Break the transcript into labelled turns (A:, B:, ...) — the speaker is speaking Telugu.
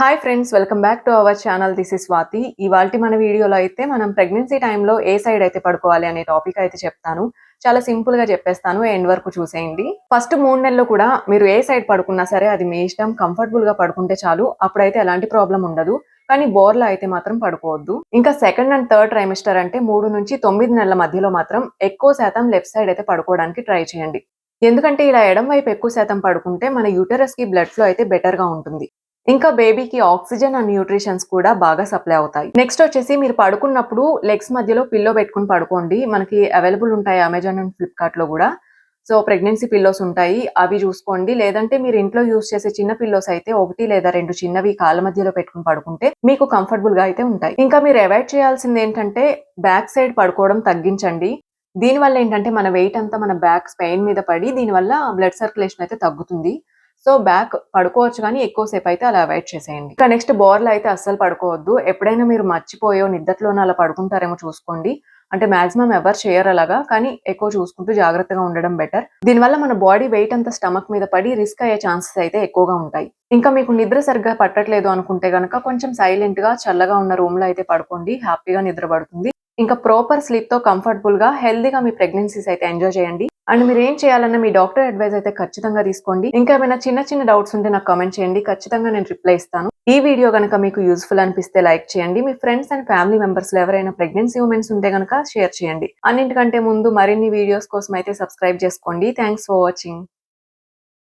A: Hi friends welcome back to our channel this is Swathi ఇవాళ మన వీడియోలో అయితే మనం ప్రెగ్నెన్సీ టైంలో ఏ సైడ్ అయితే పడుకోవాలి అనే టాపిక్ అయితే చెప్తాను. చాలా సింపుల్గా చెప్పేస్తాను ఎండ్ వరకు చూసేయండి. ఫస్ట్ మూడు నెలలు కూడా మీరు ఏ సైడ్ పడుకున్నా సరే అది మీ ఇష్టం కంఫర్టబుల్గా పడుకుంటే చాలు. అప్పుడైతే ఎలాంటి ప్రాబ్లం ఉండదు. కానీ బోర్లో అయితే మాత్రం పడుకోవద్దు. ఇంకా సెకండ్ అండ్ థర్డ్ ట్రైమిస్టర్ అంటే మూడు నుంచి తొమ్మిది నెలల మధ్యలో మాత్రం ఎక్కువ శాతం లెఫ్ట్ సైడ్ అయితే పడుకోవడానికి ట్రై చేయండి. ఎందుకంటే ఇలా ఎడం వైపు ఎక్కువ శాతం పడుకుంటే మన యూటరస్కి బ్లడ్ ఫ్లో అయితే బెటర్గా ఉంటుంది. ఇంకా బేబీకి ఆక్సిజన్ అండ్ న్యూట్రిషన్స్ కూడా బాగా సప్లై అవుతాయి. నెక్స్ట్ వచ్చేసి మీరు పడుకున్నప్పుడు లెగ్స్ మధ్యలో పిల్లో పెట్టుకుని పడుకోండి. మనకి అవైలబుల్ ఉంటాయి అమెజాన్ అండ్ ఫ్లిప్కార్ట్లో కూడా. సో ప్రెగ్నెన్సీ పిల్లోస్ ఉంటాయి. అవి చూసుకోండి. లేదంటే మీరు ఇంట్లో యూస్ చేసే చిన్న పిల్లోస్ అయితే ఒకటి లేదా రెండు చిన్నవి కాళ్ళ మధ్యలో పెట్టుకుని పడుకుంటే మీకు కంఫర్టబుల్గా అయితే ఉంటాయి. ఇంకా మీరు అవాయిడ్ చేయాల్సింది ఏంటంటే బ్యాక్ సైడ్ పడుకోవడం తగ్గించండి. దీనివల్ల ఏంటంటే మన వెయిట్ అంతా మన బ్యాక్ స్పెయిన్ మీద పడి దీనివల్ల బ్లడ్ సర్క్యులేషన్ అయితే తగ్గుతుంది. సో బ్యాక్ పడుకోవచ్చు కానీ ఎక్కువసేపు అయితే అలా అవాయిడ్ చేసేయండి. ఇంకా నెక్స్ట్ బోర్లు అయితే అస్సలు పడుకోవద్దు. ఎప్పుడైనా మీరు మర్చిపోయో నిద్రలోనే అలా పడుకుంటారేమో చూసుకోండి. అంటే మాక్సిమం ఎవరు చేయరు అలాగా కానీ ఎక్కువ చూసుకుంటూ జాగ్రత్తగా ఉండడం బెటర్. దీనివల్ల మన బాడీ వెయిట్ అంతా స్టమక్ మీద పడి రిస్క్ అయ్యే ఛాన్సెస్ అయితే ఎక్కువగా ఉంటాయి. ఇంకా మీకు నిద్ర సరిగ్గా పట్టట్లేదు అనుకుంటే గనక కొంచెం సైలెంట్గా చల్లగా ఉన్న రూమ్లో అయితే పడుకోండి. హ్యాపీగా నిద్ర పడుతుంది ఇంకా ప్రాపర్ స్లీప్తో కంఫర్టబుల్గా హెల్దీగా మీ ప్రెగ్నెన్సీస్ అయితే ఎంజాయ్ చేయండి. అండ్ మీరు ఏం చేయాలన్నా మీ డాక్టర్ అడ్వైస్ అయితే ఖచ్చితంగా తీసుకోండి. ఇంకా ఏమైనా చిన్న చిన్న డౌట్స్ ఉంటే నాకు కామెంట్ చేయండి. ఖచ్చితంగా నేను రిప్లై ఇస్తాను. ఈ వీడియో కనుక మీకు యూస్ఫుల్ అనిపిస్తే లైక్ చేయండి. మీ ఫ్రెండ్స్ అండ్ ఫ్యామిలీ మెంబర్స్లో ఎవరైనా ప్రెగ్నెన్సీ ఉమెన్స్ ఉంటే కనుక షేర్ చేయండి. అన్నింటికంటే ముందు మరిన్ని వీడియోస్ కోసం అయితే సబ్స్క్రైబ్ చేసుకోండి. Thanks for watching.